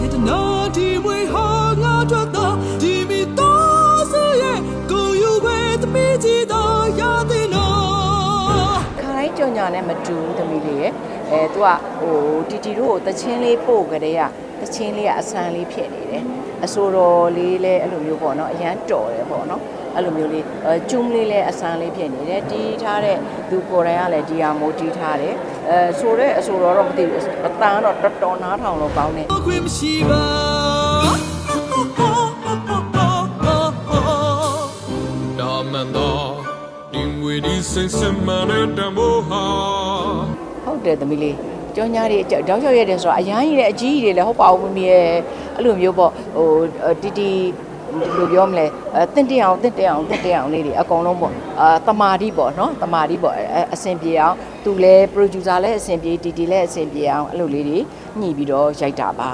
ရဲ့တ ကြောင်ညာနဲ့မတူဘူးသမီးလေးရဲ့အဲသူကဟိုတီတီတို့ကိုတချင်းလေးပို့ကြတဲ့ကတချင်းလေးကအဆန်းလေးဖြစ်နေတယ်အဆိုတော်လေးလည်းအဲ့လိုမျိုးပေါ့နော်အရန်တော်တယ်ပေါ့နော်အဲ့လိုမျိုးလေးအဲကျုံးလေးလည်းအဆန်းလေးဖြစ်နေတယ်တီးထားတဲ့သူကိုယ်တိုင်ကလည်းဒီဟာမိုးတီးထားတယ်အဲဆိုတဲ့အဆိုတော်တော့မသိဘူးအတန်းတော့တော်တော်နားထောင်လို့ကောင်းတယ် ဒီငွေဒီစင်စင်မနဲ့တမိုးဟာဟုတ်တယ်သမီးလေးကြောညာတွေတောက်လျှောက်ရတယ်ဆိုတော့အရန်ကြီးတဲ့အကြီးကြီးတွေလည်းဟုတ်ပါဘူးမမီရဲ့အဲ့လိုမျိုးပေါ့ဟိုတီတီဘယ်လိုပြောမလဲအဲတင့်တအောင်တင့်တအောင်တင့်တအောင်လေးတွေအကုန်လုံးပေါ့အာတမာတိပေါ့နော်တမာတိပေါ့အဲအဆင်ပြေအောင်သူလည်း producer လည်းအဆင်ပြေတီတီလည်းအဆင်ပြေအောင်အဲ့လိုလေးတွေညှိပြီးတော့ရိုက်တာပါ